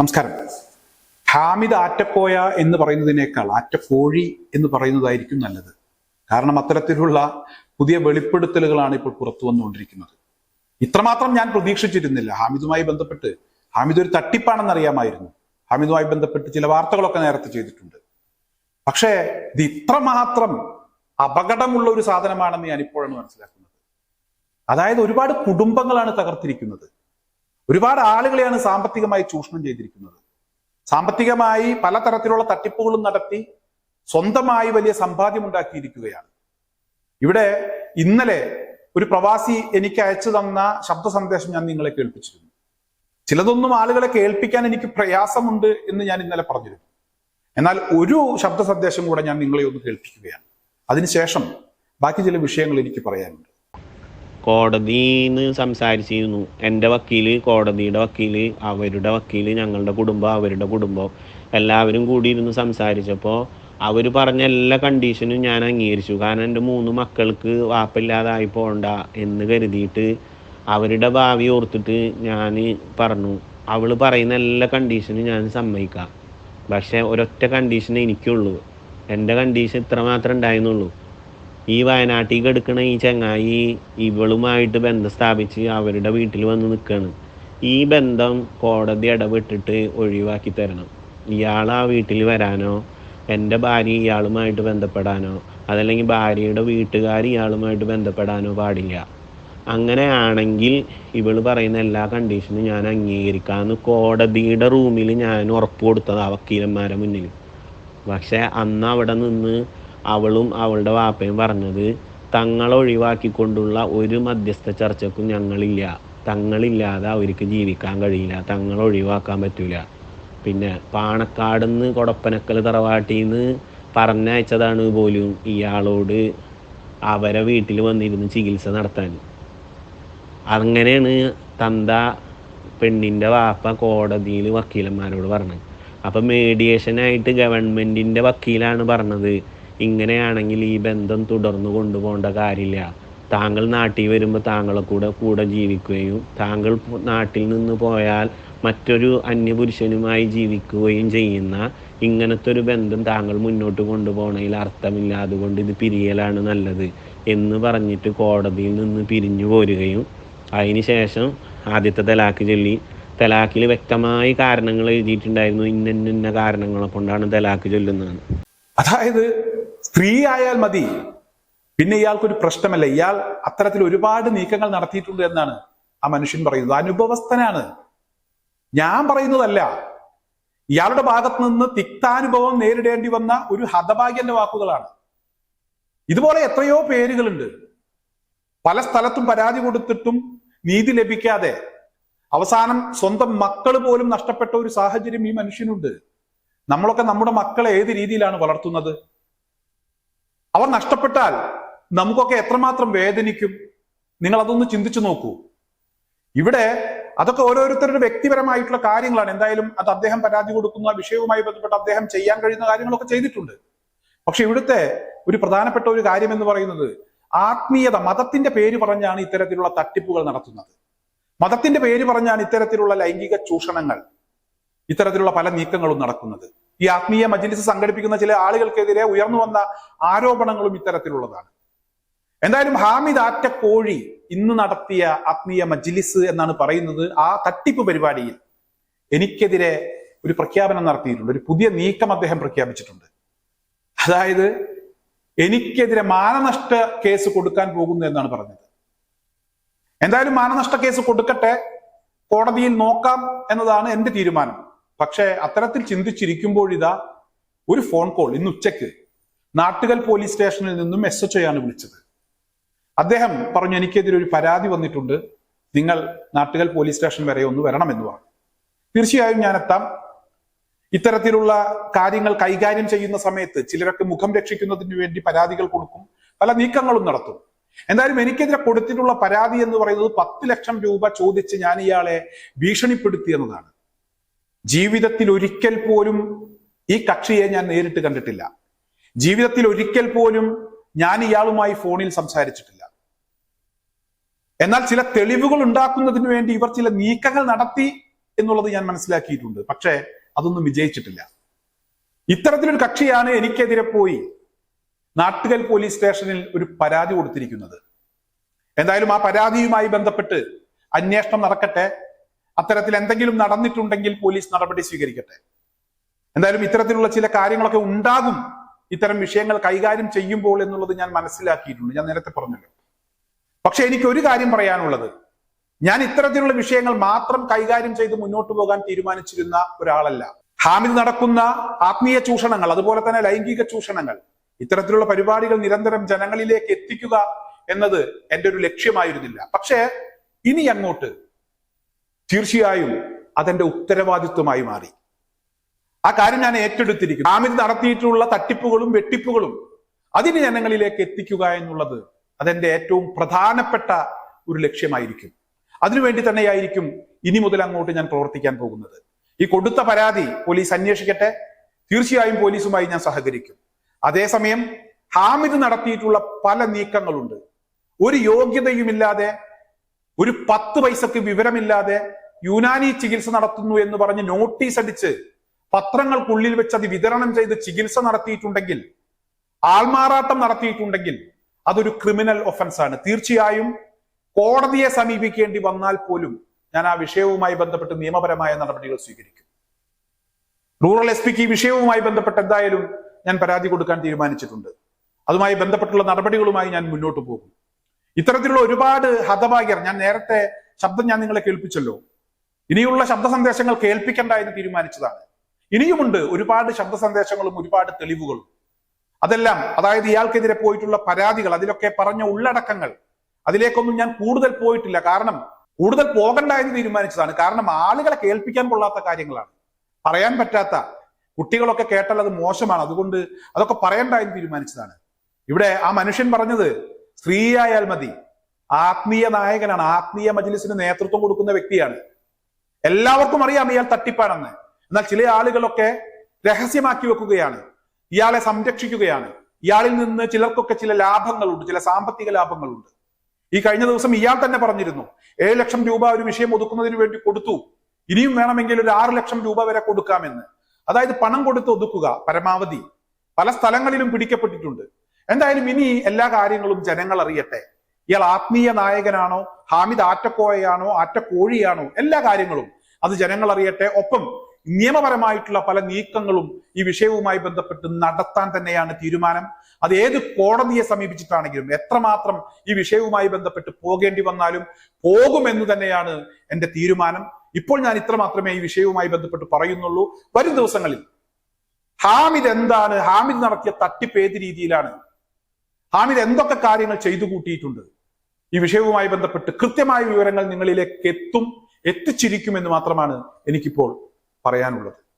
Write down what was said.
നമസ്കാരം. ഹാമിദ് ആറ്റക്കോയ എന്ന് പറയുന്നതിനേക്കാൾ ആറ്റക്കോഴി എന്ന് പറയുന്നതായിരിക്കും നല്ലത്. കാരണം അത്തരത്തിലുള്ള പുതിയ വെളിപ്പെടുത്തലുകളാണ് ഇപ്പോൾ പുറത്തു വന്നുകൊണ്ടിരിക്കുന്നത്. ഇത്രമാത്രം ഞാൻ പ്രതീക്ഷിച്ചിരുന്നില്ല. ഹാമിദുമായി ബന്ധപ്പെട്ട് ഹാമിദ് ഒരു തട്ടിപ്പാണെന്ന് അറിയാമായിരുന്നു. ഹാമിദുമായി ബന്ധപ്പെട്ട് ചില വാർത്തകളൊക്കെ നേരത്തെ ചെയ്തിട്ടുണ്ട്. പക്ഷേ ഇത് ഇത്രമാത്രം അപകടമുള്ള ഒരു സാധനമാണെന്ന് ഞാൻ ഇപ്പോഴാണ് മനസ്സിലാക്കുന്നത്. അതായത് ഒരുപാട് കുടുംബങ്ങളാണ് തകർത്തിരിക്കുന്നത്. ഒരുപാട് ആളുകളെയാണ് സാമ്പത്തികമായി ചൂഷണം ചെയ്തിരിക്കുന്നത്. സാമ്പത്തികമായി പലതരത്തിലുള്ള തട്ടിപ്പുകളും നടത്തി സ്വന്തമായി വലിയ സമ്പാദ്യം ഉണ്ടാക്കിയിരിക്കുകയാണ്. ഇവിടെ ഇന്നലെ ഒരു പ്രവാസി എനിക്ക് അയച്ചു തന്ന ശബ്ദ സന്ദേശം ഞാൻ നിങ്ങളെ കേൾപ്പിച്ചിരുന്നു. ചിലതൊന്നും ആളുകളെ കേൾപ്പിക്കാൻ എനിക്ക് പ്രയാസമുണ്ട് എന്ന് ഞാൻ ഇന്നലെ പറഞ്ഞിരുന്നു. എന്നാൽ ഒരു ശബ്ദ സന്ദേശം കൂടെ ഞാൻ നിങ്ങളെ ഒന്ന് കേൾപ്പിക്കുകയാണ്. അതിനുശേഷം ബാക്കി ചില വിഷയങ്ങൾ എനിക്ക് പറയാനുണ്ട്. കോടതിന്ന് സംസാരിച്ചിരുന്നു. എന്റെ വക്കീൽ കോടതിയുടെ വക്കീൽ അവരുടെ വക്കീൽ ഞങ്ങളുടെ കുടുംബം അവരുടെ കുടുംബം എല്ലാവരും കൂടി ഇരുന്ന് സംസാരിച്ചപ്പോൾ അവർ പറഞ്ഞ എല്ലാ കണ്ടീഷനും ഞാൻ അംഗീകരിച്ചു. കാരണം എന്റെ മൂന്ന് മക്കൾക്ക് വാപ്പില്ലാതായി പോകണ്ട എന്ന് കരുതിയിട്ട് അവരുടെ ഭാവി ഓർത്തിട്ട് ഞാൻ പറഞ്ഞു. അവൾ പറയുന്ന എല്ലാ കണ്ടീഷനും ഞാൻ സമ്മതിക്കാം. പക്ഷേ ഒരൊറ്റ കണ്ടീഷൻ എനിക്കുള്ളൂ. എന്റെ കണ്ടീഷൻ ഇത്ര മാത്രമേ ഉണ്ടായിരുന്നുള്ളൂ. ഈ വയനാട്ടിൽ കെടുക്കണ ഈ ചങ്ങായി ഇവളുമായിട്ട് ബന്ധം സ്ഥാപിച്ച് അവരുടെ വീട്ടിൽ വന്ന് നിൽക്കുകയാണ് ഈ ബന്ധം കോടതി ഇടപെട്ടിട്ട് ഒഴിവാക്കി തരണം. ഇയാൾ ആ വീട്ടിൽ വരാനോ എന്റെ ഭാര്യ ഇയാളുമായിട്ട് ബന്ധപ്പെടാനോ അതല്ലെങ്കിൽ ഭാര്യയുടെ വീട്ടുകാർ ഇയാളുമായിട്ട് ബന്ധപ്പെടാനോ പാടില്ല. അങ്ങനെയാണെങ്കിൽ ഇവൾ പറയുന്ന എല്ലാ കണ്ടീഷനും ഞാൻ അംഗീകരിക്കാമെന്ന് കോടതിയുടെ റൂമിൽ ഞാൻ ഉറപ്പ് കൊടുത്തതാണ് വക്കീലന്മാരെ മുന്നിൽ. പക്ഷേ അന്ന് അവിടെ നിന്ന് അവളും അവളുടെ വാപ്പയും പറഞ്ഞത് തങ്ങളെ ഒഴിവാക്കിക്കൊണ്ടുള്ള ഒരു മധ്യസ്ഥ ചർച്ചക്കും ഞങ്ങളില്ല. തങ്ങളില്ലാതെ അവർക്ക് ജീവിക്കാൻ കഴിയില്ല. തങ്ങളെ ഒഴിവാക്കാൻ പറ്റൂല. പിന്നെ പാണക്കാട് നിന്ന് കൊടപ്പനക്കൽ തറവാട്ടിൽ നിന്ന് പറഞ്ഞയച്ചതാണ് പോലും ഇയാളോട് അവരെ വീട്ടിൽ വന്നിരുന്ന് ചികിത്സ നടത്താൻ. അങ്ങനെയാണ് തന്ത പെണ്ണിന്റെ വാപ്പ കോടതിയിൽ വക്കീലന്മാരോട് പറഞ്ഞത്. അപ്പം മീഡിയേഷനായിട്ട് ഗവൺമെന്റിന്റെ വക്കീലാണ് പറഞ്ഞത്. ഇങ്ങനെയാണെങ്കിൽ ഈ ബന്ധം തുടർന്നു കൊണ്ടുപോകേണ്ട കാര്യമില്ല. താങ്കൾ നാട്ടിൽ വരുമ്പോൾ താങ്കളെ കൂടെ കൂടെ ജീവിക്കുകയും താങ്കൾ നാട്ടിൽ നിന്ന് പോയാൽ മറ്റൊരു അന്യപുരുഷനുമായി ജീവിക്കുകയും ചെയ്യുന്ന ഇങ്ങനത്തെ ഒരു ബന്ധം താങ്കൾ മുന്നോട്ട് കൊണ്ടുപോകണതിൽ അർത്ഥമില്ല അതുകൊണ്ട് ഇത് പിരിയലാണ് നല്ലത് എന്ന് പറഞ്ഞിട്ട് കോടതിയിൽ നിന്ന് പിരിഞ്ഞു പോരുകയും അതിനുശേഷം ആദ്യത്തെ തലാക്ക് ചൊല്ലി. തലാക്കിൽ വ്യക്തമായി കാരണങ്ങൾ എഴുതിയിട്ടുണ്ടായിരുന്നു. ഇന്നിന്ന ഇന്ന ഇന്ന കാരണങ്ങളെ കൊണ്ടാണ് തലാക്ക് ചൊല്ലുന്നത്. അതായത് സ്ത്രീ ആയാൽ മതി. പിന്നെ ഇയാൾക്കൊരു പ്രശ്നമല്ല. ഇയാൾ അത്തരത്തിൽ ഒരുപാട് നീക്കങ്ങൾ നടത്തിയിട്ടുണ്ട് എന്നാണ് ആ മനുഷ്യൻ പറയുന്നത്. അനുഭവസ്ഥനാണ്. ഞാൻ പറയുന്നതല്ല. ഇയാളുടെ ഭാഗത്ത് നിന്ന് തിക്താനുഭവം നേരിടേണ്ടി വന്ന ഒരു ഹതഭാഗ്യന്റെ വാക്കുകളാണ്. ഇതുപോലെ എത്രയോ പേരുകളുണ്ട്. പല സ്ഥലത്തും പരാതി കൊടുത്തിട്ടും നീതി ലഭിക്കാതെ അവസാനം സ്വന്തം മക്കൾ പോലും നഷ്ടപ്പെട്ട ഒരു സാഹചര്യം ഈ മനുഷ്യനുണ്ട്. നമ്മളൊക്കെ നമ്മുടെ മക്കളെ ഏത് രീതിയിലാണ് വളർത്തുന്നത്? അവർ നഷ്ടപ്പെട്ടാൽ നമുക്കൊക്കെ എത്രമാത്രം വേദനിക്കും? നിങ്ങൾ അതൊന്ന് ചിന്തിച്ചു നോക്കൂ. ഇവിടെ അതൊക്കെ ഓരോരുത്തരുടെ വ്യക്തിപരമായിട്ടുള്ള കാര്യങ്ങളാണ്. എന്തായാലും അത് അദ്ദേഹം പരാതി കൊടുക്കുന്ന വിഷയവുമായി ബന്ധപ്പെട്ട് അദ്ദേഹം ചെയ്യാൻ കഴിയുന്ന കാര്യങ്ങളൊക്കെ ചെയ്തിട്ടുണ്ട്. പക്ഷെ ഇവിടുത്തെ ഒരു പ്രധാനപ്പെട്ട ഒരു കാര്യം എന്ന് പറയുന്നത് ആത്മീയത മതത്തിന്റെ പേര് പറഞ്ഞാണ് ഇത്തരത്തിലുള്ള തട്ടിപ്പുകൾ നടത്തുന്നത്. മതത്തിന്റെ പേര് പറഞ്ഞാണ് ഇത്തരത്തിലുള്ള ലൈംഗിക ചൂഷണങ്ങൾ ഇത്തരത്തിലുള്ള പല നീക്കങ്ങളും നടക്കുന്നത്. ഈ ആത്മീയ മജ്ലിസ് സംഘടിപ്പിക്കുന്ന ചില ആളുകൾക്കെതിരെ ഉയർന്നു വന്ന ആരോപണങ്ങളും ഇത്തരത്തിലുള്ളതാണ്. എന്തായാലും ഹാമിദ് ആറ്റക്കോഴി ഇന്ന് നടത്തിയ ആത്മീയ മജ്ലിസ് എന്നാണ് പറയുന്നത്. ആ തട്ടിപ്പ് പരിപാടിയിൽ എനിക്കെതിരെ ഒരു പ്രഖ്യാപനം നടത്തിയിട്ടുണ്ട്. ഒരു പുതിയ നീക്കം അദ്ദേഹം പ്രഖ്യാപിച്ചിട്ടുണ്ട്. അതായത് എനിക്കെതിരെ മാനനഷ്ട കേസ് കൊടുക്കാൻ പോകുന്നു എന്നാണ് പറഞ്ഞത്. എന്തായാലും മാനനഷ്ട കേസ് കൊടുക്കട്ടെ കോടതിയിൽ നോക്കാം എന്നതാണ് എന്റെ തീരുമാനം. പക്ഷേ അത്തരത്തിൽ ചിന്തിച്ചിരിക്കുമ്പോഴിതാ ഒരു ഫോൺ കോൾ ഇന്ന് ഉച്ചയ്ക്ക് നാട്ടുകൽ പോലീസ് സ്റ്റേഷനിൽ നിന്നും എസ് എച്ച് ആണ് വിളിച്ചത്. അദ്ദേഹം പറഞ്ഞു എനിക്കെതിരെ ഒരു പരാതി വന്നിട്ടുണ്ട്. നിങ്ങൾ നാട്ടുകൽ പോലീസ് സ്റ്റേഷൻ വരെ ഒന്ന് വരണമെന്ന് പറഞ്ഞു തീർച്ചയായും ഞാൻ എത്താം. ഇത്തരത്തിലുള്ള കാര്യങ്ങൾ കൈകാര്യം ചെയ്യുന്ന സമയത്ത് ചിലരൊക്കെ മുഖം രക്ഷിക്കുന്നതിന് വേണ്ടി പരാതികൾ കൊടുക്കും പല നീക്കങ്ങളും നടത്തും. എന്തായാലും എനിക്കെതിരെ കൊടുത്തിട്ടുള്ള പരാതി എന്ന് പറയുന്നത് പത്ത് ലക്ഷം രൂപ ചോദിച്ച് ഞാൻ ഇയാളെ ഭീഷണിപ്പെടുത്തി എന്നതാണ്. ജീവിതത്തിൽ ഒരിക്കൽ പോലും ഈ കക്ഷിയെ ഞാൻ നേരിട്ട് കണ്ടിട്ടില്ല. ജീവിതത്തിൽ ഒരിക്കൽ പോലും ഞാൻ ഇയാളുമായി ഫോണിൽ സംസാരിച്ചിട്ടില്ല. എന്നാൽ ചില തെളിവുകൾ ഉണ്ടാക്കുന്നതിന് വേണ്ടി ഇവർ ചില നീക്കങ്ങൾ നടത്തി എന്നുള്ളത് ഞാൻ മനസ്സിലാക്കിയിട്ടുണ്ട്. പക്ഷേ അതൊന്നും വിജയിച്ചിട്ടില്ല. ഇത്തരത്തിലൊരു കക്ഷിയാണ് എനിക്കെതിരെ പോയി നാട്ടുകൽ പോലീസ് സ്റ്റേഷനിൽ ഒരു പരാതി കൊടുത്തിരിക്കുന്നത്. എന്തായാലും ആ പരാതിയുമായി ബന്ധപ്പെട്ട് അന്വേഷണം നടക്കട്ടെ. അത്തരത്തിൽ എന്തെങ്കിലും നടന്നിട്ടുണ്ടെങ്കിൽ പോലീസ് നടപടി സ്വീകരിക്കട്ടെ. എന്തായാലും ഇത്തരത്തിലുള്ള ചില കാര്യങ്ങളൊക്കെ ഉണ്ടാകും. ഇത്തരം വിഷയങ്ങൾ കൈകാര്യം ചെയ്യുമ്പോൾ എന്നുള്ളത് ഞാൻ മനസ്സിലാക്കിയിട്ടുണ്ട്. ഞാൻ നേരത്തെ പറഞ്ഞല്ലോ. പക്ഷെ എനിക്ക് ഒരു കാര്യം പറയാനുള്ളത്. ഞാൻ ഇത്തരത്തിലുള്ള വിഷയങ്ങൾ മാത്രം കൈകാര്യം ചെയ്ത് മുന്നോട്ട് പോകാൻ തീരുമാനിച്ചിരുന്ന ഒരാളല്ല. ഹാമിൽ നടക്കുന്ന ആത്മീയ ചൂഷണങ്ങൾ അതുപോലെ തന്നെ ലൈംഗിക ചൂഷണങ്ങൾ ഇത്തരത്തിലുള്ള പരിപാടികൾ നിരന്തരം ജനങ്ങളിലേക്ക് എത്തിക്കുക എന്നത് എന്റെ ഒരു ലക്ഷ്യമായിരുന്നില്ല. പക്ഷേ ഇനി അങ്ങോട്ട് തീർച്ചയായും അതെന്റെ ഉത്തരവാദിത്വമായി മാറി. ആ കാര്യം ഞാൻ ഏറ്റെടുത്തിരിക്കുന്നു. ഹാമിദ് നടത്തിയിട്ടുള്ള തട്ടിപ്പുകളും വെട്ടിപ്പുകളും അതിന് ജനങ്ങളിലേക്ക് എത്തിക്കുക എന്നുള്ളത് അതെന്റെ ഏറ്റവും പ്രധാനപ്പെട്ട ഒരു ലക്ഷ്യമായിരിക്കും. അതിനുവേണ്ടി തന്നെയായിരിക്കും ഇനി മുതൽ അങ്ങോട്ട് ഞാൻ പ്രവർത്തിക്കാൻ പോകുന്നത്. ഈ കൊടുത്ത പരാതി പോലീസ് അന്വേഷിക്കട്ടെ. തീർച്ചയായും പോലീസുമായി ഞാൻ സഹകരിക്കും. അതേസമയം ഹാമിദ് നടത്തിയിട്ടുള്ള പല നീക്കങ്ങളുണ്ട്. ഒരു യോഗ്യതയുമില്ലാതെ ഒരു പത്ത് പൈസക്ക് വിവരമില്ലാതെ യുനാനി ചികിത്സ നടത്തുന്നു എന്ന് പറഞ്ഞ് നോട്ടീസ് അടിച്ച് പത്രങ്ങൾക്കുള്ളിൽ വെച്ച് അത് വിതരണം ചെയ്ത് ചികിത്സ നടത്തിയിട്ടുണ്ടെങ്കിൽ ആൾമാറാട്ടം നടത്തിയിട്ടുണ്ടെങ്കിൽ അതൊരു ക്രിമിനൽ ഒഫൻസ് ആണ് തീർച്ചയായും കോടതിയെ സമീപിക്കേണ്ടി വന്നാൽ പോലും ഞാൻ ആ വിഷയവുമായി ബന്ധപ്പെട്ട് നിയമപരമായ നടപടികൾ സ്വീകരിക്കും. റൂറൽ എസ് പിക്ക് ഈ വിഷയവുമായി ബന്ധപ്പെട്ട് എന്തായാലും ഞാൻ പരാതി കൊടുക്കാൻ തീരുമാനിച്ചിട്ടുണ്ട്. അതുമായി ബന്ധപ്പെട്ടുള്ള നടപടികളുമായി ഞാൻ മുന്നോട്ട് പോകും. ഇത്തരത്തിലുള്ള ഒരുപാട് ഹതഭാഗ്യർ. ഞാൻ നേരത്തെ ശബ്ദം ഞാൻ നിങ്ങളെ കേൾപ്പിച്ചല്ലോ. ഇനിയുള്ള ശബ്ദ സന്ദേശങ്ങൾ കേൾപ്പിക്കണ്ട എന്ന് തീരുമാനിച്ചതാണ്. ഇനിയുമുണ്ട് ഒരുപാട് ശബ്ദ സന്ദേശങ്ങളും ഒരുപാട് തെളിവുകളും. അതെല്ലാം അതായത് ഇയാൾക്കെതിരെ പോയിട്ടുള്ള പരാതികൾ അതിലൊക്കെ പറഞ്ഞ ഉള്ളടക്കങ്ങൾ അതിലേക്കൊന്നും ഞാൻ കൂടുതൽ പോയിട്ടില്ല. കാരണം കൂടുതൽ പോകണ്ട എന്ന് തീരുമാനിച്ചതാണ്. കാരണം ആളുകളെ കേൾപ്പിക്കാൻ കൊള്ളാത്ത കാര്യങ്ങളാണ്. പറയാൻ പറ്റാത്ത കുട്ടികളൊക്കെ കേട്ടാൽ അത് മോശമാണ്. അതുകൊണ്ട് അതൊക്കെ പറയണ്ട എന്ന് തീരുമാനിച്ചതാണ്. ഇവിടെ ആ മനുഷ്യൻ പറഞ്ഞത് സ്ത്രീയായാൽ മതി. ആത്മീയ നായകനാണ്. ആത്മീയ മജ്ലിസിന് നേതൃത്വം കൊടുക്കുന്ന വ്യക്തിയാണ്. എല്ലാവർക്കും അറിയാം ഇയാൾ തട്ടിപ്പാണെന്ന്. എന്നാൽ ചില ആളുകളൊക്കെ രഹസ്യമാക്കി വെക്കുകയാണ്. ഇയാളെ സംരക്ഷിക്കുകയാണ്. ഇയാളിൽ നിന്ന് ചിലർക്കൊക്കെ ചില ലാഭങ്ങളുണ്ട് ചില സാമ്പത്തിക ലാഭങ്ങളുണ്ട്. ഈ കഴിഞ്ഞ ദിവസം ഇയാൾ തന്നെ പറഞ്ഞിരുന്നു ഏഴ് ലക്ഷം രൂപ ഒരു വിഷയം ഒതുക്കുന്നതിന് വേണ്ടി കൊടുത്തു. ഇനിയും വേണമെങ്കിൽ ഒരു ആറ് ലക്ഷം രൂപ വരെ കൊടുക്കാമെന്ന്. അതായത് പണം കൊടുത്ത് ഒതുക്കുക പരമാവധി. പല സ്ഥലങ്ങളിലും പിടിക്കപ്പെട്ടിട്ടുണ്ട്. എന്തായാലും ഇനി എല്ലാ കാര്യങ്ങളും ജനങ്ങൾ അറിയട്ടെ. ഇയാൾ ആത്മീയ നായകനാണോ ഹാമിദ് ആറ്റക്കോയയാണോ ആറ്റക്കോഴിയാണോ എല്ലാ കാര്യങ്ങളും അത് ജനങ്ങൾ അറിയട്ടെ. ഒപ്പം നിയമപരമായിട്ടുള്ള പല നീക്കങ്ങളും ഈ വിഷയവുമായി ബന്ധപ്പെട്ട് നടത്താൻ തന്നെയാണ് തീരുമാനം. അത് ഏത് കോടതിയെ സമീപിച്ചിട്ടാണെങ്കിലും എത്രമാത്രം ഈ വിഷയവുമായി ബന്ധപ്പെട്ട് പോകേണ്ടി വന്നാലും പോകുമെന്ന് തന്നെയാണ് എന്റെ തീരുമാനം. ഇപ്പോൾ ഞാൻ ഇത്ര മാത്രമേ ഈ വിഷയവുമായി ബന്ധപ്പെട്ട് പറയുന്നുള്ളൂ. വരും ദിവസങ്ങളിൽ ഹാമിദ് എന്താണ് ഹാമിദ് നടത്തിയ തട്ടിപ്പ് ഏത് രീതിയിലാണ്? ഹാമിദ് എന്തൊക്കെ കാര്യങ്ങൾ ചെയ്തു കൂട്ടിയിട്ടുണ്ട്? ഈ വിഷയവുമായി ബന്ധപ്പെട്ട് കൃത്യമായ വിവരങ്ങൾ നിങ്ങളിലേക്ക് എത്തും എത്തിച്ചിരിക്കുമെന്ന് മാത്രമാണ് എനിക്കിപ്പോൾ പറയാനുള്ളത്.